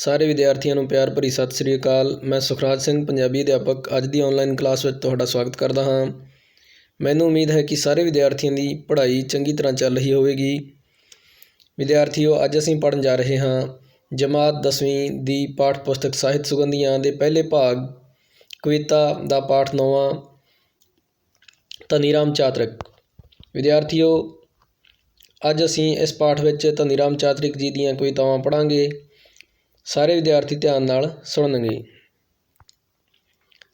ਸਾਰੇ ਵਿਦਿਆਰਥੀਆਂ ਨੂੰ ਪਿਆਰ ਭਰੀ ਸਤਿ ਸ੍ਰੀ ਅਕਾਲ। ਮੈਂ ਸੁਖਰਾਜ ਸਿੰਘ, ਪੰਜਾਬੀ ਅਧਿਆਪਕ। ਅੱਜ ਦੀ ਆਨਲਾਈਨ ਕਲਾਸ ਵਿੱਚ ਤੁਹਾਡਾ ਸਵਾਗਤ ਕਰਦਾ ਹਾਂ। ਮੈਨੂੰ ਉਮੀਦ ਹੈ ਕਿ ਸਾਰੇ ਵਿਦਿਆਰਥੀਆਂ ਦੀ ਪੜ੍ਹਾਈ ਚੰਗੀ ਤਰ੍ਹਾਂ ਚੱਲ ਰਹੀ ਹੋਵੇਗੀ। ਵਿਦਿਆਰਥੀਓ, ਅੱਜ ਅਸੀਂ ਪੜ੍ਹਨ ਜਾ ਰਹੇ ਹਾਂ ਜਮਾਤ 10ਵੀਂ ਦੀ ਪਾਠ ਪੁਸਤਕ ਸਾਹਿਤ ਸੁਗੰਧੀਆਂ ਦੇ ਪਹਿਲੇ ਭਾਗ, ਕਵਿਤਾ ਦਾ ਪਾਠ ਨੌਵਾਂ, ਧਨੀਰਾਮ ਚਾਤਰਿਕ। ਵਿਦਿਆਰਥੀਓ, ਅੱਜ ਅਸੀਂ ਇਸ ਪਾਠ ਵਿੱਚ ਧਨੀਰਾਮ ਚਾਤਰਿਕ ਜੀ ਦੀਆਂ ਕਵਿਤਾਵਾਂ ਪੜ੍ਹਾਂਗੇ। ਸਾਰੇ ਵਿਦਿਆਰਥੀ ਧਿਆਨ ਨਾਲ ਸੁਣਨਗੇ।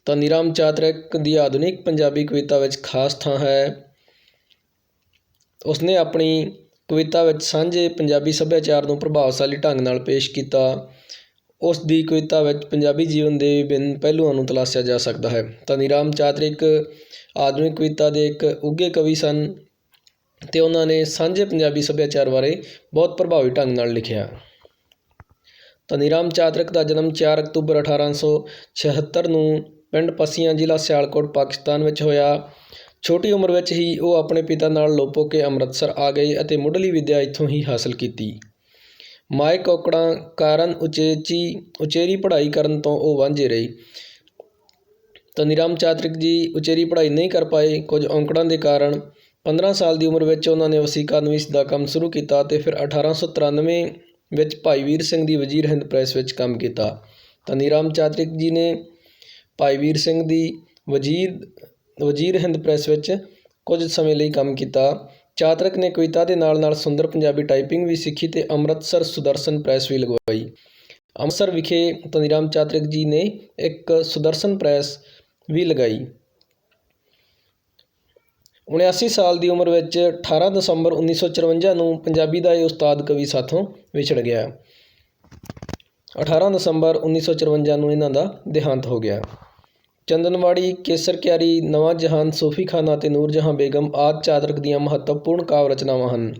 ਧਨੀਰਾਮ ਚਾਤਰਿਕ ਦੀ ਆਧੁਨਿਕ ਪੰਜਾਬੀ ਕਵਿਤਾ ਵਿੱਚ ਖਾਸ ਥਾਂ ਹੈ। ਉਸਨੇ ਆਪਣੀ ਕਵਿਤਾ ਵਿੱਚ ਸਾਂਝੇ ਪੰਜਾਬੀ ਸੱਭਿਆਚਾਰ ਨੂੰ ਪ੍ਰਭਾਵਸ਼ਾਲੀ ਢੰਗ ਨਾਲ ਪੇਸ਼ ਕੀਤਾ। ਉਸ ਦੀ ਕਵਿਤਾ ਵਿੱਚ ਪੰਜਾਬੀ ਜੀਵਨ ਦੇ ਵਿਭਿੰਨ ਪਹਿਲੂਆਂ ਨੂੰ ਤਲਾਸ਼ਿਆ ਜਾ ਸਕਦਾ ਹੈ। ਧਨੀਰਾਮ ਚਾਤਰਿਕ ਆਧੁਨਿਕ ਕਵਿਤਾ ਦੇ ਇੱਕ ਉੱਘੇ ਕਵੀ ਸਨ ਅਤੇ ਉਹਨਾਂ ਨੇ ਸਾਂਝੇ ਪੰਜਾਬੀ ਸੱਭਿਆਚਾਰ ਬਾਰੇ ਬਹੁਤ ਪ੍ਰਭਾਵੀ ਢੰਗ ਨਾਲ ਲਿਖਿਆ। ਧਨੀਰਾਮ ਚਾਤਰਿਕ ਦਾ ਜਨਮ 4 ਅਕਤੂਬਰ 1876 ਨੂੰ ਪਿੰਡ ਪੱਸੀਆਂ ਜ਼ਿਲ੍ਹਾ ਸਿਆਲਕੋਟ, ਪਾਕਿਸਤਾਨ ਵਿੱਚ ਹੋਇਆ। ਛੋਟੀ ਉਮਰ ਵਿੱਚ ਹੀ ਉਹ ਆਪਣੇ ਪਿਤਾ ਨਾਲ ਲੋਪੋ ਕੇ ਅੰਮ੍ਰਿਤਸਰ ਆ ਗਏ ਅਤੇ ਮੁੱਢਲੀ ਵਿੱਦਿਆ ਇੱਥੋਂ ਹੀ ਹਾਸਲ ਕੀਤੀ। ਮਾਏ ਕੋਕੜਾਂ ਕਾਰਨ ਉਚੇਚੀ, ਉਚੇਰੀ ਪੜ੍ਹਾਈ ਕਰਨ ਤੋਂ ਉਹ ਵਾਂਝੇ ਰਹੇ। ਧਨੀਰਾਮ ਚਾਤਰਿਕ ਜੀ ਉਚੇਰੀ ਪੜ੍ਹਾਈ ਨਹੀਂ ਕਰ ਪਾਏ, ਕੁਝ ਔਂਕੜਾਂ ਦੇ ਕਾਰਨ 15 ਸਾਲ ਦੀ ਉਮਰ ਵਿੱਚ ਉਹਨਾਂ ਨੇ ਵਸੀਕਾ ਨਵੀਸ ਦਾ ਕੰਮ ਸ਼ੁਰੂ ਕੀਤਾ ਅਤੇ ਫਿਰ 1893 ਵਿੱਚ ਭਾਈ ਵੀਰ ਸਿੰਘ ਦੀ ਵਜ਼ੀਰ ਹਿੰਦ ਪ੍ਰੈਸ ਵਿੱਚ ਕੰਮ ਕੀਤਾ। ਧਨੀ ਰਾਮ ਚਾਤਰਿਕ ਜੀ ਨੇ ਭਾਈ ਵੀਰ ਸਿੰਘ ਦੀ ਵਜ਼ੀਰ ਵਜ਼ੀਰ ਹਿੰਦ ਪ੍ਰੈਸ ਵਿੱਚ ਕੁਝ ਸਮੇਂ ਲਈ ਕੰਮ ਕੀਤਾ। ਚਾਤਰਿਕ ਨੇ ਕਵਿਤਾ ਦੇ ਨਾਲ ਨਾਲ ਸੁੰਦਰ ਪੰਜਾਬੀ ਟਾਈਪਿੰਗ ਵੀ ਸਿੱਖੀ ਤੇ ਅੰਮ੍ਰਿਤਸਰ ਸੁਦਰਸ਼ਨ ਪ੍ਰੈਸ ਵੀ ਲਗਵਾਈ। ਅੰਮ੍ਰਿਤਸਰ ਵਿਖੇ ਧਨੀਰਾਮ ਚਾਤਰਿਕ ਜੀ ਨੇ ਇੱਕ ਸੁਦਰਸ਼ਨ ਪ੍ਰੈਸ ਵੀ ਲਗਾਈ। 79 ਸਾਲ ਦੀ ਉਮਰ ਵਿੱਚ 18 ਦਸੰਬਰ 1954 ਨੂੰ ਪੰਜਾਬੀ ਦਾ ਇਹ ਉਸਤਾਦ ਕਵੀ ਸਾਥੋਂ ਵਿਛੜ ਗਿਆ। 18 ਦਸੰਬਰ 1954 ਨੂੰ ਇਹਨਾਂ ਦਾ ਦੇਹਾਂਤ ਹੋ ਗਿਆ। ਚੰਦਨਵਾੜੀ, ਕੇਸਰ ਕਿਆਰੀ ਨਵਾਂ ਜਹਾਨ ਸੂਫੀ ਖਾਨਾ ਅਤੇ ਨੂਰ ਜਹਾਂ ਬੇਗਮ ਆਦਿ ਚਾਦਰਕ ਦੀਆਂ ਮਹੱਤਵਪੂਰਨ ਕਾਵਿ ਰਚਨਾਵਾਂ ਹਨ।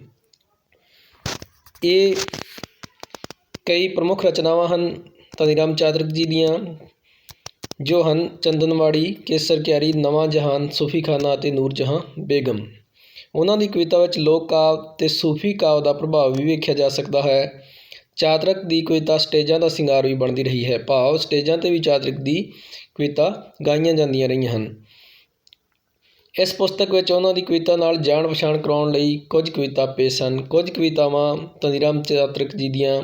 ਇਹ ਕਈ ਪ੍ਰਮੁੱਖ ਰਚਨਾਵਾਂ ਹਨ। ਧਨੀਰਾਮ ਚਾਤਰਿਕ ਜੀ ਦੀਆਂ ਜੋ ਹਨ ਚੰਦਨਵਾੜੀ, ਕੇਸਰ ਕਿਆਰੀ, ਨਵਾਂ ਜਹਾਨ, ਸੂਫੀ ਖਾਨਾ ਅਤੇ ਨੂਰ ਜਹਾਂ ਬੇਗਮ। ਉਹਨਾਂ ਦੀ ਕਵਿਤਾ ਵਿੱਚ ਲੋਕ ਕਾਵਿ ਅਤੇ ਸੂਫੀ ਕਾਵਿ ਦਾ ਪ੍ਰਭਾਵ ਵੀ ਵੇਖਿਆ ਜਾ ਸਕਦਾ ਹੈ। ਚਾਤਰਿਕ ਦੀ ਕਵਿਤਾ ਸਟੇਜਾਂ ਦਾ ਸ਼ਿੰਗਾਰ ਵੀ ਬਣਦੀ ਰਹੀ ਹੈ। ਭਾਵ ਸਟੇਜਾਂ ਤੇ ਵੀ ਚਾਤਰਿਕ ਦੀ ਕਵਿਤਾ ਗਾਈਆਂ ਜਾਂਦੀਆਂ ਰਹੀਆਂ ਹਨ। ਇਸ ਪੁਸਤਕ ਵਿੱਚ ਉਹਨਾਂ ਦੀ ਕਵਿਤਾ ਨਾਲ ਜਾਣ ਪਛਾਣ ਕਰਾਉਣ ਲਈ ਕੁਝ ਕਵਿਤਾ ਪੇਸ਼ ਹਨ। ਕੁਝ ਕਵਿਤਾਵਾਂ ਧਨੀਰਾਮ ਚਾਤਰਿਕ ਜੀ ਦੀਆਂ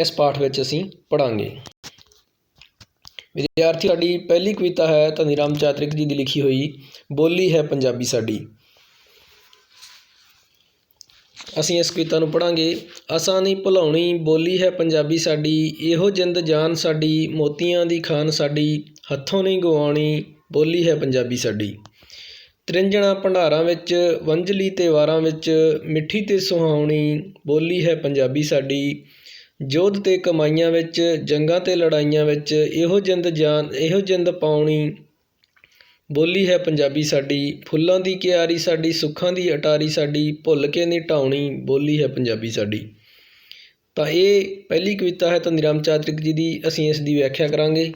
ਇਸ ਪਾਠ ਵਿੱਚ ਅਸੀਂ ਪੜ੍ਹਾਂਗੇ। ਵਿਦਿਆਰਥੀ, ਸਾਡੀ ਪਹਿਲੀ ਕਵਿਤਾ ਹੈ ਧਨੀ ਰਾਮ ਚਾਤਰਿਕ ਜੀ ਦੀ ਲਿਖੀ ਹੋਈ, ਬੋਲੀ ਹੈ ਪੰਜਾਬੀ ਸਾਡੀ। ਅਸੀਂ ਇਸ ਕਵਿਤਾ ਨੂੰ ਪੜਾਂਗੇ ਅਸਾਂ ਨਹੀਂ ਭੁਲਾਉਣੀ, ਬੋਲੀ ਹੈ ਪੰਜਾਬੀ ਸਾਡੀ, ਇਹੋ ਜਿੰਦ ਜਾਨ ਸਾਡੀ, ਮੋਤੀਆਂ ਦੀ ਖਾਨ ਸਾਡੀ, ਹੱਥੋਂ ਨਹੀਂ ਗਵਾਉਣੀ, ਬੋਲੀ ਹੈ ਪੰਜਾਬੀ ਸਾਡੀ। ਤ੍ਰਿੰਜਣਾ ਭੰਡਾਰਾਂ ਵਿੱਚ, ਵੰਝਲੀ ਤੇ ਵਾਰਾਂ ਵਿੱਚ, ਮਿੱਠੀ ਤੇ ਸੁਹਾਉਣੀ, ਬੋਲੀ ਹੈ ਪੰਜਾਬੀ ਸਾਡੀ ਜੋਧ ਤੇ ਕਮਾਈਆਂ ਵਿੱਚ, ਜੰਗਾਂ ਅਤੇ ਲੜਾਈਆਂ ਵਿੱਚ ਇਹੋ ਜਿੰਦ ਜਾਨ, ਇਹੋ ਜਿੰਦ ਪਾਉਣੀ ਬੋਲੀ ਹੈ ਪੰਜਾਬੀ ਸਾਡੀ। ਫੁੱਲਾਂ ਦੀ ਕਿਆਰੀ ਸਾਡੀ, ਸੁੱਖਾਂ ਦੀ ਅਟਾਰੀ ਸਾਡੀ, ਭੁੱਲ ਕੇ ਨਹੀਂ ਢਾਉਣੀ ਬੋਲੀ ਹੈ ਪੰਜਾਬੀ ਸਾਡੀ। ਤਾਂ ਇਹ ਪਹਿਲੀ ਕਵਿਤਾ ਹੈ ਧਨੀਰਾਮ ਚਾਤਰਿਕ ਜੀ ਦੀ, ਅਸੀਂ ਇਸ ਦੀ ਵਿਆਖਿਆ ਕਰਾਂਗੇ।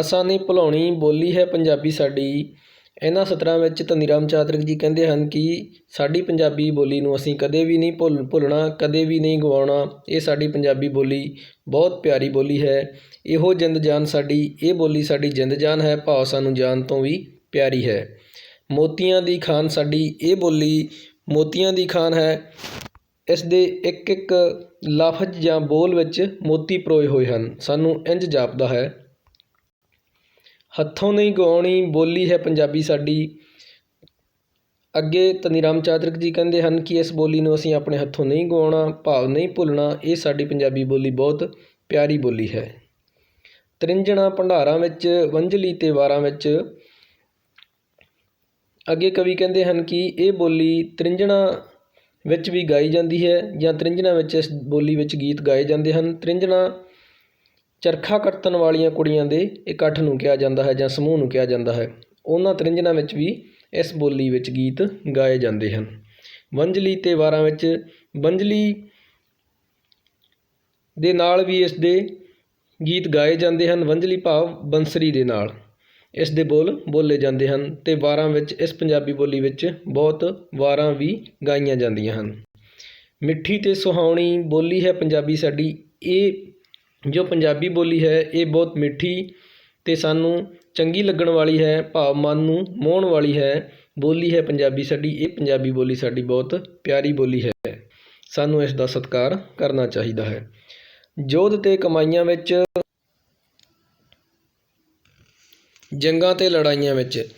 ਅਸਾਂ ਨਹੀਂ ਭੁਲਾਉਣੀ ਬੋਲੀ ਹੈ ਪੰਜਾਬੀ ਸਾਡੀ। ਇਹਨਾਂ ਸਤਰਾਂ ਵਿੱਚ ਧਨੀ ਰਾਮ ਚਾਤਰਿਕ ਜੀ ਕਹਿੰਦੇ ਹਨ ਕਿ ਸਾਡੀ ਪੰਜਾਬੀ ਬੋਲੀ ਨੂੰ ਅਸੀਂ ਕਦੇ ਵੀ ਨਹੀਂ ਭੁੱਲ, ਭੁੱਲਣਾ, ਕਦੇ ਵੀ ਨਹੀਂ ਗਵਾਉਣਾ। ਇਹ ਸਾਡੀ ਪੰਜਾਬੀ ਬੋਲੀ ਬਹੁਤ ਪਿਆਰੀ ਬੋਲੀ ਹੈ। ਇਹੋ ਜਿੰਦ ਜਾਨ ਸਾਡੀ, ਇਹ ਬੋਲੀ ਸਾਡੀ ਜਿੰਦ ਜਾਨ ਹੈ, ਭਾਵ ਸਾਨੂੰ ਜਾਨ ਤੋਂ ਵੀ ਪਿਆਰੀ ਹੈ। ਮੋਤੀਆਂ ਦੀ ਖਾਨ ਸਾਡੀ ਇਹ ਬੋਲੀ, ਮੋਤੀਆਂ ਦੀ ਖਾਨ ਹੈ। ਇਸ ਦੇ ਇੱਕ ਇੱਕ ਲਫ਼ਜ਼ ਜਾਂ ਬੋਲ ਵਿੱਚ ਮੋਤੀ ਪਰੋਏ ਹੋਏ ਹਨ। ਸਾਨੂੰ ਇੰਜ ਜਾਪਦਾ ਹੈ ਹੱਥੋਂ ਨਹੀਂ ਗਵਾਉਣੀ ਬੋਲੀ ਹੈ ਪੰਜਾਬੀ ਸਾਡੀ। ਅੱਗੇ ਧਨੀ ਰਾਮ ਚਾਤਰਿਕ ਜੀ ਕਹਿੰਦੇ ਹਨ ਕਿ ਇਸ ਬੋਲੀ ਨੂੰ ਅਸੀਂ ਆਪਣੇ ਹੱਥੋਂ ਨਹੀਂ ਗਵਾਉਣਾ ਭਾਵ ਨਹੀਂ ਭੁੱਲਣਾ, ਇਹ ਸਾਡੀ ਪੰਜਾਬੀ ਬੋਲੀ ਬਹੁਤ ਪਿਆਰੀ ਬੋਲੀ ਹੈ। ਤ੍ਰਿੰਜਣਾ ਭੰਡਾਰਾਂ ਵਿੱਚ, ਵੰਝਲੀ ਤੇ ਵਾਰਾਂ ਵਿੱਚ ਅੱਗੇ ਕਵੀ ਕਹਿੰਦੇ ਹਨ ਕਿ ਇਹ ਬੋਲੀ ਤ੍ਰਿੰਜਣਾ ਵਿੱਚ ਵੀ ਗਾਈ ਜਾਂਦੀ ਹੈ ਜਾਂ ਤ੍ਰਿੰਜਣਾ ਵਿੱਚ ਇਸ ਬੋਲੀ ਵਿੱਚ ਗੀਤ ਗਾਏ ਜਾਂਦੇ ਹਨ। ਤ੍ਰਿੰਜਣਾ ਚਰਖਾ ਕੱਤਣ ਵਾਲੀਆਂ ਕੁੜੀਆਂ ਦੇ ਇਕੱਠ ਨੂੰ ਕਿਹਾ ਜਾਂਦਾ ਹੈ ਜਾਂ ਸਮੂਹ ਨੂੰ ਕਿਹਾ ਜਾਂਦਾ ਹੈ। ਉਹਨਾਂ ਤ੍ਰਿੰਜਣਾ ਵਿੱਚ ਵੀ ਇਸ ਬੋਲੀ ਵਿੱਚ ਗੀਤ ਗਾਏ ਜਾਂਦੇ ਹਨ। ਵੰਝਲੀ ਤੇ ਵਾਰਾਂ ਵਿੱਚ ਵੰਜਲੀ ਦੇ ਨਾਲ ਵੀ ਇਸ ਦੇ ਗੀਤ ਗਾਏ ਜਾਂਦੇ ਹਨ। ਵੰਝਲੀ ਭਾਵ ਬੰਸਰੀ ਦੇ ਨਾਲ ਇਸ ਦੇ ਬੋਲ ਬੋਲੇ ਜਾਂਦੇ ਹਨ ਤੇ ਵਾਰਾਂ ਵਿੱਚ ਇਸ ਪੰਜਾਬੀ ਬੋਲੀ ਵਿੱਚ ਬਹੁਤ ਵਾਰਾਂ ਵੀ ਗਾਈਆਂ ਜਾਂਦੀਆਂ ਹਨ। ਮਿੱਠੀ ਤੇ ਸੁਹਾਵਣੀ ਬੋਲੀ ਹੈ ਪੰਜਾਬੀ ਸਾਡੀ। ਇਹ ਜੋ ਪੰਜਾਬੀ ਬੋਲੀ ਹੈ, ਇਹ ਬਹੁਤ ਮਿੱਠੀ ਅਤੇ ਸਾਨੂੰ ਚੰਗੀ ਲੱਗਣ ਵਾਲੀ ਹੈ, ਭਾਵ ਮਨ ਨੂੰ ਮੋਹਣ ਵਾਲੀ ਹੈ। ਬੋਲੀ ਹੈ ਪੰਜਾਬੀ ਸਾਡੀ, ਇਹ ਪੰਜਾਬੀ ਬੋਲੀ ਸਾਡੀ ਬਹੁਤ ਪਿਆਰੀ ਬੋਲੀ ਹੈ। ਸਾਨੂੰ ਇਸ ਦਾ ਸਤਿਕਾਰ ਕਰਨਾ ਚਾਹੀਦਾ ਹੈ। ਯੋਧ ਤੇ ਕਮਾਈਆਂ ਵਿੱਚ, ਜੰਗਾਂ ਤੇ ਲੜਾਈਆਂ ਵਿੱਚ,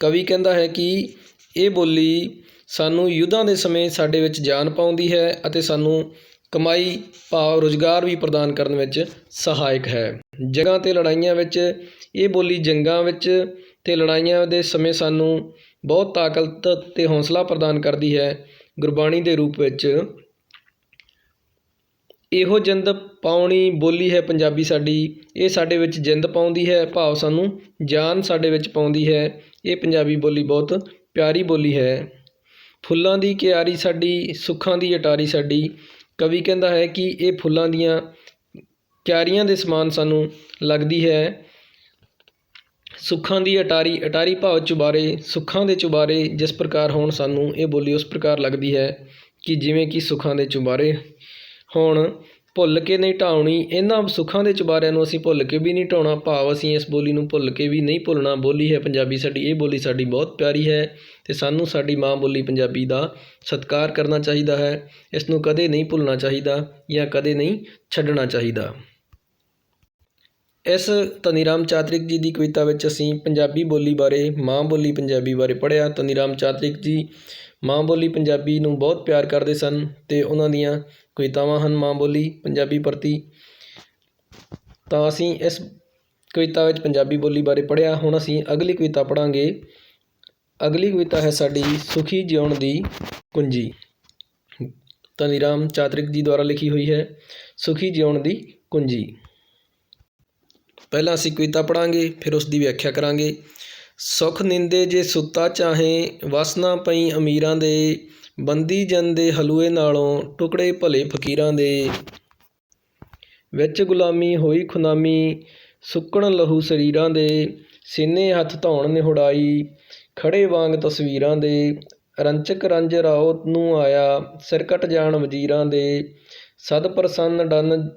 ਕਵੀ ਕਹਿੰਦਾ ਹੈ ਕਿ ਇਹ ਬੋਲੀ ਸਾਨੂੰ ਯੁੱਧਾਂ ਦੇ ਸਮੇਂ ਸਾਡੇ ਵਿੱਚ ਜਾਨ ਪਾਉਂਦੀ ਹੈ ਅਤੇ ਸਾਨੂੰ ਕਮਾਈ, ਭਾਵ ਰੁਜ਼ਗਾਰ ਵੀ ਪ੍ਰਦਾਨ ਕਰਨ ਵਿੱਚ ਸਹਾਇਕ ਹੈ। ਜੰਗਾਂ ਅਤੇ ਲੜਾਈਆਂ ਵਿੱਚ, ਇਹ ਬੋਲੀ ਜੰਗਾਂ ਵਿੱਚ ਅਤੇ ਲੜਾਈਆਂ ਦੇ ਸਮੇਂ ਸਾਨੂੰ ਬਹੁਤ ਤਾਕਤ ਅਤੇ ਹੌਂਸਲਾ ਪ੍ਰਦਾਨ ਕਰਦੀ ਹੈ, ਗੁਰਬਾਣੀ ਦੇ ਰੂਪ ਵਿੱਚ। ਇਹੋ ਜਿੰਦ ਪਾਉਣੀ ਬੋਲੀ ਹੈ ਪੰਜਾਬੀ ਸਾਡੀ। ਇਹ ਸਾਡੇ ਵਿੱਚ ਜਿੰਦ ਪਾਉਂਦੀ ਹੈ, ਭਾਵ ਸਾਨੂੰ ਜਾਨ ਸਾਡੇ ਵਿੱਚ ਪਾਉਂਦੀ ਹੈ। ਇਹ ਪੰਜਾਬੀ ਬੋਲੀ ਬਹੁਤ ਪਿਆਰੀ ਬੋਲੀ ਹੈ। ਫੁੱਲਾਂ ਦੀ ਕਿਆਰੀ ਸਾਡੀ, ਸੁੱਖਾਂ ਦੀ ਅਟਾਰੀ ਸਾਡੀ। ਕਵੀ ਕਹਿੰਦਾ ਹੈ ਕਿ ਇਹ ਫੁੱਲਾਂ ਦੀਆਂ ਕਿਆਰੀਆਂ ਦੇ ਸਮਾਨ ਸਾਨੂੰ ਲੱਗਦੀ ਹੈ। ਸੁੱਖਾਂ ਦੀ ਅਟਾਰੀ ਅਟਾਰੀ ਭਾਵ ਚੁਬਾਰੇ, ਸੁੱਖਾਂ ਦੇ ਚੁਬਾਰੇ ਜਿਸ ਪ੍ਰਕਾਰ ਹੋਣ ਸਾਨੂੰ, ਇਹ ਬੋਲੀ ਉਸ ਪ੍ਰਕਾਰ ਲੱਗਦੀ ਹੈ ਕਿ ਜਿਵੇਂ ਕਿ ਸੁੱਖਾਂ ਦੇ ਚੁਬਾਰੇ ਹੋਣ। ਭੁੱਲ ਕੇ ਨਹੀਂ ਢਾਉਣੀ ਇਹਨਾਂ ਸੁੱਖਾਂ ਦੇ ਚੁਬਾਰਿਆਂ ਨੂੰ ਅਸੀਂ ਭੁੱਲ ਕੇ ਵੀ ਨਹੀਂ ਢਾਉਣਾ ਭਾਵ ਅਸੀਂ ਇਸ ਬੋਲੀ ਨੂੰ ਭੁੱਲ ਕੇ ਵੀ ਨਹੀਂ ਭੁੱਲਣਾ। ਬੋਲੀ ਹੈ ਪੰਜਾਬੀ, ਸਾਡੀ ਇਹ ਬੋਲੀ ਸਾਡੀ ਬਹੁਤ ਪਿਆਰੀ ਹੈ ਤੇ ਸਾਨੂੰ ਸਾਡੀ ਮਾਂ ਬੋਲੀ ਪੰਜਾਬੀ ਦਾ ਸਤਿਕਾਰ ਕਰਨਾ ਚਾਹੀਦਾ ਹੈ, ਇਸ ਨੂੰ ਕਦੇ ਨਹੀਂ ਭੁੱਲਣਾ ਚਾਹੀਦਾ ਜਾਂ ਕਦੇ ਨਹੀਂ ਛੱਡਣਾ ਚਾਹੀਦਾ। ਇਸ ਧਨੀਰਾਮ ਚਾਤ੍ਰਿਕ ਜੀ ਦੀ ਕਵਿਤਾ ਵਿੱਚ ਅਸੀਂ ਪੰਜਾਬੀ ਬੋਲੀ ਬਾਰੇ, ਮਾਂ ਬੋਲੀ ਪੰਜਾਬੀ ਬਾਰੇ ਪੜ੍ਹਿਆ। ਧਨੀਰਾਮ ਚਾਤ੍ਰਿਕ ਜੀ ਮਾਂ ਬੋਲੀ ਪੰਜਾਬੀ ਨੂੰ ਬਹੁਤ ਪਿਆਰ ਕਰਦੇ ਸਨ ਤੇ ਉਹਨਾਂ ਦੀਆਂ ਕਵਿਤਾਵਾਂ ਹਨ, ਮਾਂ ਬੋਲੀ, ਪੰਜਾਬੀ ਪ੍ਰਤੀ। ਤਾਂ ਅਸੀਂ ਇਸ ਕਵਿਤਾ ਵਿੱਚ ਪੰਜਾਬੀ ਬੋਲੀ ਬਾਰੇ ਪੜ੍ਹਿਆ। ਹੁਣ ਅਸੀਂ ਅਗਲੀ ਕਵਿਤਾ ਪੜ੍ਹਾਂਗੇ। ਅਗਲੀ ਕਵਿਤਾ ਹੈ ਸਾਡੀ ਸੁਖੀ ਜਿਉਣ ਦੀ ਕੁੰਜੀ। ਧਨੀਰਾਮ ਚਾਤ੍ਰਿਕ ਜੀ ਦੁਆਰਾ ਲਿਖੀ ਹੋਈ ਹੈ, ਸੁਖੀ ਜਿਉਣ ਦੀ ਕੁੰਜੀ। ਪਹਿਲਾਂ ਅਸੀਂ ਕਵਿਤਾ ਪੜਾਂਗੇ ਫਿਰ ਉਸ ਦੀ ਵਿਆਖਿਆ ਕਰਾਂਗੇ। ਸੁਖ ਨਿੰਦੇ ਜੇ ਸੁੱਤਾ ਚਾਹੇ ਵਸ ਨਾ ਪਈ ਅਮੀਰਾਂ ਦੇ, ਬੰਦੀ ਜਨ ਦੇ ਹਲੂਏ ਨਾਲੋਂ ਟੁਕੜੇ ਭਲੇ ਫਕੀਰਾਂ ਦੇ। ਵਿੱਚ ਗੁਲਾਮੀ ਹੋਈ ਖੁਨਾਮੀ, ਸੁੱਕਣ ਲਹੂ ਸਰੀਰਾਂ ਦੇ, ਸੀਨੇ ਹੱਥ ਧੌਣ ਨਿਹੁੜਾਈ ਖੜੇ ਵਾਂਗ ਤਸਵੀਰਾਂ ਦੇ। ਰੰਚਕ ਰੰਜ ਰਾਓ ਨੂੰ ਆਇਆ ਸਿਰ ਕਟ ਜਾਣ ਵਜ਼ੀਰਾਂ ਦੇ। ਸਦ ਪ੍ਰਸੰਨ ਡੰਨ ਡਨ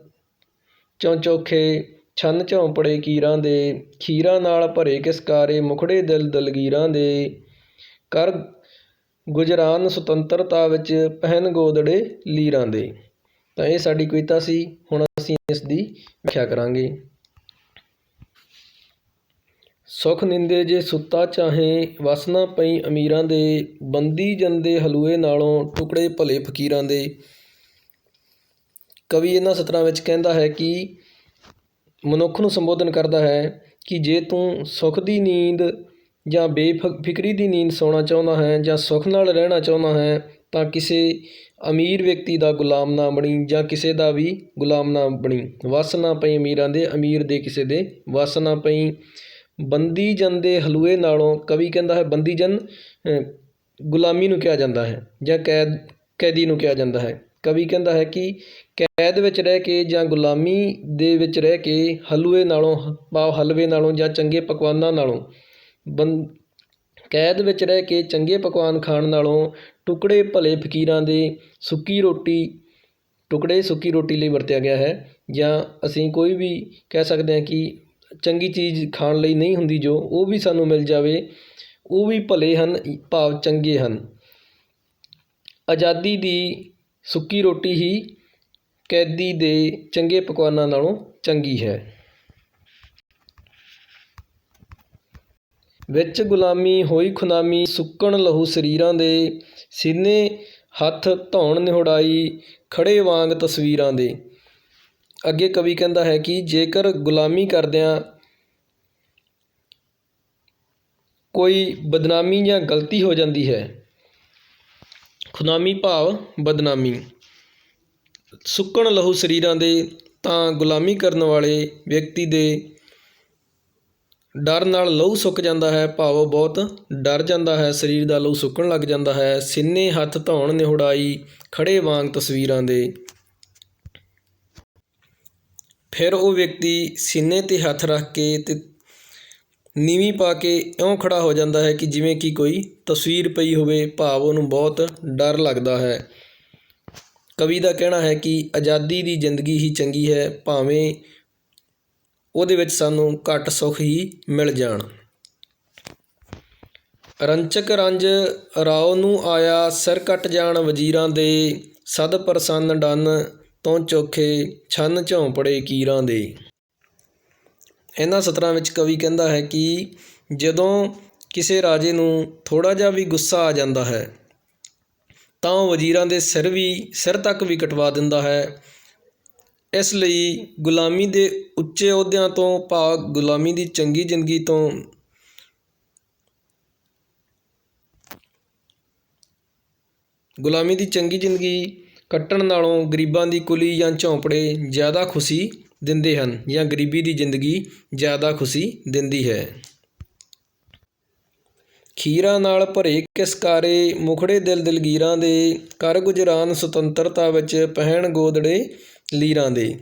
ਚੌਚੋਖੇ ਛੰਨ ਝੌਂਪੜੇ ਕੀਰਾਂ ਦੇ, ਖੀਰਾਂ ਨਾਲ ਭਰੇ ਕਿਸਕਾਰੇ, ਮੁਖੜੇ ਦਿਲ ਦਲਗੀਰਾਂ ਦੇ। ਕਰ ਗੁਜਰਾਨ ਸੁਤੰਤਰਤਾ ਵਿੱਚ ਪਹਿਨ ਗੋਦੜੇ ਲੀਰਾਂ ਦੇ। ਤਾਂ ਇਹ ਸਾਡੀ ਕਵਿਤਾ ਸੀ, ਹੁਣ ਅਸੀਂ ਇਸ ਦੀ ਵਿਆਖਿਆ ਕਰਾਂਗੇ। ਸੁਖ ਨਿੰਦੇ ਜੇ ਸੁੱਤਾ ਚਾਹੇ ਵਸ ਨਾ ਪਈ ਅਮੀਰਾਂ ਦੇ। ਬੰਦੀ ਜੰਦੇ ਹਲੂਏ ਨਾਲੋਂ ਟੁਕੜੇ ਭਲੇ ਫਕੀਰਾਂ ਦੇ। ਕਵੀ ਇਹਨਾਂ ਸਤਰਾਂ ਵਿੱਚ ਕਹਿੰਦਾ ਹੈ ਕਿ ਮਨੁੱਖ ਨੂੰ ਸੰਬੋਧਨ ਕਰਦਾ ਹੈ ਕਿ ਜੇ ਤੂੰ ਸੁੱਖ ਦੀ ਨੀਂਦ ਜਾਂ ਬੇਫਿਕਰੀ ਦੀ ਨੀਂਦ ਸੌਣਾ ਚਾਹੁੰਦਾ ਹੈ ਜਾਂ ਸੁੱਖ ਨਾਲ ਰਹਿਣਾ ਚਾਹੁੰਦਾ ਹੈ, ਤਾਂ ਕਿਸੇ ਅਮੀਰ ਵਿਅਕਤੀ ਦਾ ਗੁਲਾਮ ਨਾ ਬਣੀ ਜਾਂ ਕਿਸੇ ਦਾ ਵੀ ਗੁਲਾਮ ਨਾ ਬਣੀ। ਵਸ ਨਾ ਪਈ ਅਮੀਰਾਂ ਦੇ, ਅਮੀਰ ਦੇ ਕਿਸੇ ਦੇ। ਵਸ ਨਾ ਪਈ ਬੰਦੀ ਜਨ ਦੇ ਹਲੂਏ ਨਾਲੋਂ, ਕਵੀ ਕਹਿੰਦਾ ਹੈ, ਬੰਦੀ ਜਨ ਗੁਲਾਮੀ ਨੂੰ ਕਿਹਾ ਜਾਂਦਾ ਹੈ ਜਾਂ ਕੈਦ, ਕੈਦੀ ਨੂੰ ਕਿਹਾ ਜਾਂਦਾ ਹੈ। ਕਵੀ ਕਹਿੰਦਾ ਹੈ ਕਿ ਕੈਦ ਵਿੱਚ ਰਹਿ ਕੇ ਜਾਂ ਗੁਲਾਮੀ ਦੇ ਵਿੱਚ ਰਹਿ ਕੇ ਹਲੂਏ ਨਾਲੋਂ ਭਾਵ ਹਲਵੇ ਨਾਲੋਂ ਜਾਂ ਚੰਗੇ ਪਕਵਾਨਾਂ ਨਾਲੋਂ, ਬੰ, ਕੈਦ ਵਿੱਚ ਰਹਿ ਕੇ ਚੰਗੇ ਪਕਵਾਨ ਖਾਣ ਨਾਲੋਂ ਟੁਕੜੇ ਭਲੇ ਫਕੀਰਾਂ ਦੇ ਸੁੱਕੀ ਰੋਟੀ, ਟੁਕੜੇ ਸੁੱਕੀ ਰੋਟੀ ਲਈ ਵਰਤਿਆ ਗਿਆ ਹੈ, ਜਾਂ ਅਸੀਂ ਕੋਈ ਵੀ ਕਹਿ ਸਕਦੇ ਹਾਂ ਕਿ ਚੰਗੀ ਚੀਜ਼ ਖਾਣ ਲਈ ਨਹੀਂ ਹੁੰਦੀ ਜੋ, ਉਹ ਵੀ ਸਾਨੂੰ ਮਿਲ ਜਾਵੇ, ਉਹ ਵੀ ਭਲੇ ਹਨ, ਭਾਵ ਚੰਗੇ ਹਨ। ਆਜ਼ਾਦੀ ਦੀ ਸੁੱਕੀ ਰੋਟੀ ਹੀ ਕੈਦੀ ਦੇ ਚੰਗੇ ਪਕਵਾਨਾਂ ਨਾਲੋਂ ਚੰਗੀ ਹੈ। ਵਿੱਚ ਗੁਲਾਮੀ ਹੋਈ ਖੁਨਾਮੀ ਸੁੱਕਣ ਲਹੂ ਸਰੀਰਾਂ ਦੇ ਸੀਨੇ ਹੱਥ ਧੌਣ ਨਿਹੜਾਈ ਖੜੇ ਵਾਂਗ ਤਸਵੀਰਾਂ ਦੇ। ਅੱਗੇ ਕਵੀ ਕਹਿੰਦਾ ਹੈ ਕਿ ਜੇਕਰ ਗੁਲਾਮੀ ਕਰਦਿਆਂ ਕੋਈ ਬਦਨਾਮੀ ਜਾਂ ਗਲਤੀ ਹੋ ਜਾਂਦੀ ਹੈ ਖੁਨਾਮੀ ਭਾਵ ਬਦਨਾਮੀ। ਸੁੱਕਣ ਲਹੂ ਸਰੀਰਾਂ ਦੇ ਤਾਂ ਗੁਲਾਮੀ ਕਰਨ ਵਾਲੇ ਵਿਅਕਤੀ ਦੇ ਡਰ ਨਾਲ ਲਹੂ ਸੁੱਕ ਜਾਂਦਾ ਹੈ, ਭਾਵ ਉਹ ਬਹੁਤ ਡਰ ਜਾਂਦਾ ਹੈ, ਸਰੀਰ ਦਾ ਲਹੂ ਸੁੱਕਣ ਲੱਗ ਜਾਂਦਾ ਹੈ। ਸਿੰਨੇ ਹੱਥ ਧੌਣ ਨਿਹੜਾਈ ਖੜੇ ਵਾਂਗ ਤਸਵੀਰਾਂ ਦੇ। ਫਿਰ ਉਹ ਵਿਅਕਤੀ ਸੀਨੇ ਤੇ ਹੱਥ ਰੱਖ ਕੇ ਤੇ ਨੀਵੀਂ ਪਾ ਕੇ ਇਉਂ ਖੜਾ ਹੋ ਜਾਂਦਾ ਹੈ ਕਿ ਜਿਵੇਂ ਕਿ ਕੋਈ ਤਸਵੀਰ ਪਈ ਹੋਵੇ, ਭਾਵ ਉਹਨੂੰ ਬਹੁਤ ਡਰ ਲੱਗਦਾ ਹੈ। ਕਵੀ ਦਾ ਕਹਿਣਾ ਹੈ ਕਿ ਆਜ਼ਾਦੀ ਦੀ ਜ਼ਿੰਦਗੀ ਹੀ ਚੰਗੀ ਹੈ, ਭਾਵੇਂ ਉਹਦੇ ਵਿੱਚ ਸਾਨੂੰ ਘੱਟ ਸੁੱਖ ਹੀ ਮਿਲ ਜਾਣ। ਰੰਚਕ ਰੰਜ ਰਾਓ ਨੂੰ ਆਇਆ ਸਿਰ ਕੱਟ ਜਾਣ ਵਜ਼ੀਰਾਂ ਦੇ, ਸਦ ਪ੍ਰਸੰਨ ਡੰਨ ਤੋਂ ਚੋਖੇ, ਛੰਨ ਝੌਂਪੜੇ ਕੀਰਾਂ ਦੇ। ਇਹਨਾਂ ਸਤਰਾਂ ਵਿੱਚ ਕਵੀ ਕਹਿੰਦਾ ਹੈ ਕਿ ਜਦੋਂ ਕਿਸੇ ਰਾਜੇ ਨੂੰ ਥੋੜ੍ਹਾ ਜਿਹਾ ਵੀ ਗੁੱਸਾ ਆ ਜਾਂਦਾ ਹੈ, ਤਾਂ ਉਹ ਵਜ਼ੀਰਾਂ ਦੇ ਸਿਰ ਵੀ, ਸਿਰ ਤੱਕ ਵੀ ਕਟਵਾ ਦਿੰਦਾ ਹੈ। ਇਸ ਲਈ ਗੁਲਾਮੀ ਦੇ ਉੱਚੇ ਅਹੁਦਿਆਂ ਤੋਂ ਭਾਵ ਗੁਲਾਮੀ ਦੀ ਚੰਗੀ ਜ਼ਿੰਦਗੀ ਤੋਂ ਗੁਲਾਮੀ ਦੀ ਚੰਗੀ ਜ਼ਿੰਦਗੀ ਕੱਟਣ ਨਾਲੋਂ ਗਰੀਬਾਂ ਦੀ ਕੁਲੀ ਜਾਂ ਝੌਂਪੜੇ ਜ਼ਿਆਦਾ ਖੁਸ਼ੀ ਦਿੰਦੇ ਹਨ ਜਾਂ ਗਰੀਬੀ ਦੀ ਜ਼ਿੰਦਗੀ ਜ਼ਿਆਦਾ ਖੁਸ਼ੀ ਦਿੰਦੀ ਹੈ। ਖੀਰਾਂ ਨਾਲ ਭਰੇ ਕਿਸਕਾਰੇ, ਮੁਖੜੇ ਦਿਲ ਦਿਲਗੀਰਾਂ ਦੇ ਕਰ ਗੁਜਰਾਨ ਸੁਤੰਤਰਤਾ ਵਿੱਚ ਪਹਿਣ ਗੋਦੜੇ ਲੀਰਾਂ ਦੇ।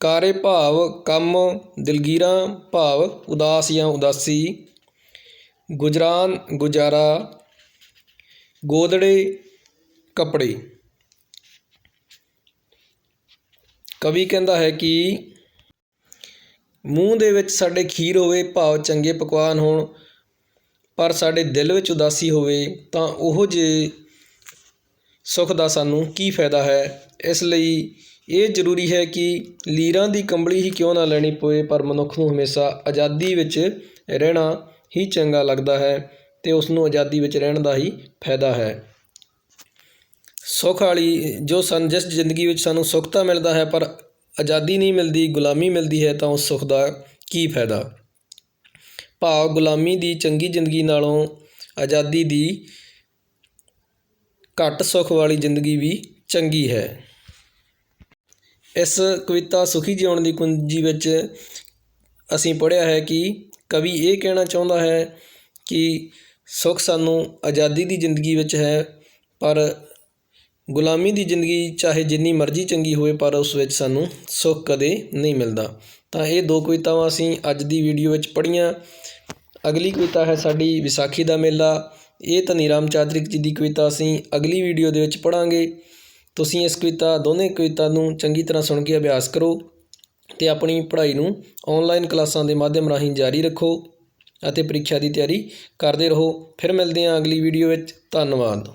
ਕਾਰੇ ਭਾਵ ਕੰਮ, ਦਿਲਗੀਰਾਂ ਭਾਵ ਉਦਾਸ ਜਾਂ ਉਦਾਸੀ। ਗੁਜਰਾਨ ਗੁਜ਼ਾਰਾ, ਗੋਦੜੇ ਕੱਪੜੇ। ਕਵੀ ਕਹਿੰਦਾ ਹੈ ਕਿ ਮੂੰਹ ਦੇ ਵਿੱਚ ਸਾਡੇ ਖੀਰ ਹੋਵੇ, ਭਾਵ ਚੰਗੇ ਪਕਵਾਨ ਹੋਣ, ਪਰ ਸਾਡੇ ਦਿਲ ਵਿੱਚ ਉਦਾਸੀ ਹੋਵੇ, ਤਾਂ ਉਹ ਜੇ ਸੁੱਖ ਦਾ ਸਾਨੂੰ ਕੀ ਫਾਇਦਾ ਹੈ? ਇਸ ਲਈ ਇਹ ਜ਼ਰੂਰੀ ਹੈ ਕਿ ਲੀਰਾਂ ਦੀ ਕੰਬਲੀ ਹੀ ਕਿਉਂ ਨਾ ਲੈਣੀ ਪਵੇ, ਪਰ ਮਨੁੱਖ ਨੂੰ ਹਮੇਸ਼ਾ ਆਜ਼ਾਦੀ ਵਿੱਚ ਰਹਿਣਾ ਹੀ ਚੰਗਾ ਲੱਗਦਾ ਹੈ ਤੇ ਉਸ ਨੂੰ ਆਜ਼ਾਦੀ ਵਿੱਚ ਰਹਿਣ ਦਾ ਹੀ ਫਾਇਦਾ ਹੈ। ਸੁੱਖ ਵਾਲੀ ਜੋ ਸਾਨੂੰ ਜਿਸ ਜ਼ਿੰਦਗੀ ਵਿੱਚ ਸਾਨੂੰ ਸੁੱਖ ਤਾਂ ਮਿਲਦਾ ਹੈ, ਪਰ ਆਜ਼ਾਦੀ ਨਹੀਂ ਮਿਲਦੀ, ਗੁਲਾਮੀ ਮਿਲਦੀ ਹੈ, ਤਾਂ ਉਸ ਸੁੱਖ ਦਾ ਕੀ ਫਾਇਦਾ? ਭਾਵ ਗੁਲਾਮੀ ਦੀ ਚੰਗੀ ਜ਼ਿੰਦਗੀ ਨਾਲੋਂ ਆਜ਼ਾਦੀ ਦੀ ਘੱਟ ਸੁੱਖ ਵਾਲੀ ਜ਼ਿੰਦਗੀ ਵੀ ਚੰਗੀ ਹੈ। ਇਸ ਕਵਿਤਾ ਸੁਖੀ ਜਿਉਣ ਦੀ ਕੁੰਜੀ ਵਿੱਚ ਅਸੀਂ ਪੜ੍ਹਿਆ ਹੈ ਕਿ ਕਵੀ ਇਹ ਕਹਿਣਾ ਚਾਹੁੰਦਾ ਹੈ ਕਿ ਸੁੱਖ ਸਾਨੂੰ ਆਜ਼ਾਦੀ ਦੀ ਜ਼ਿੰਦਗੀ ਵਿੱਚ ਹੈ, ਪਰ ਗੁਲਾਮੀ ਦੀ ਜ਼ਿੰਦਗੀ ਚਾਹੇ ਜਿੰਨੀ ਮਰਜ਼ੀ ਚੰਗੀ ਹੋਵੇ, ਪਰ ਉਸ ਵਿੱਚ ਸਾਨੂੰ ਸੁੱਖ ਕਦੇ ਨਹੀਂ ਮਿਲਦਾ। ਤਾਂ ਇਹ ਦੋ ਕਵਿਤਾਵਾਂ ਅਸੀਂ ਅੱਜ ਦੀ ਵੀਡੀਓ ਵਿੱਚ ਪੜ੍ਹੀਆਂ। ਅਗਲੀ ਕਵਿਤਾ ਹੈ ਸਾਡੀ ਵਿਸਾਖੀ ਦਾ ਮੇਲਾ। ਇਹ ਧਨੀ ਰਾਮ ਚਾਤਰਿਕ ਜੀ ਦੀ ਕਵਿਤਾ ਅਸੀਂ ਅਗਲੀ ਵੀਡੀਓ ਦੇ ਵਿੱਚ ਪੜਾਂਗੇ ਤੁਸੀਂ ਇਸ ਕਵਿਤਾ, ਦੋਨੇ ਕਵਿਤਾ ਨੂੰ ਚੰਗੀ ਤਰ੍ਹਾਂ ਸੁਣ ਕੇ ਅਭਿਆਸ ਕਰੋ ਤੇ ਆਪਣੀ ਪੜ੍ਹਾਈ ਨੂੰ ਆਨਲਾਈਨ ਕਲਾਸਾਂ ਦੇ ਮਾਧਿਅਮ ਰਾਹੀਂ ਜਾਰੀ ਰੱਖੋ ਅਤੇ ਪ੍ਰੀਖਿਆ ਦੀ ਤਿਆਰੀ ਕਰਦੇ ਰਹੋ। ਫਿਰ ਮਿਲਦੇ ਹਾਂ ਅਗਲੀ ਵੀਡੀਓ ਵਿੱਚ। ਧੰਨਵਾਦ।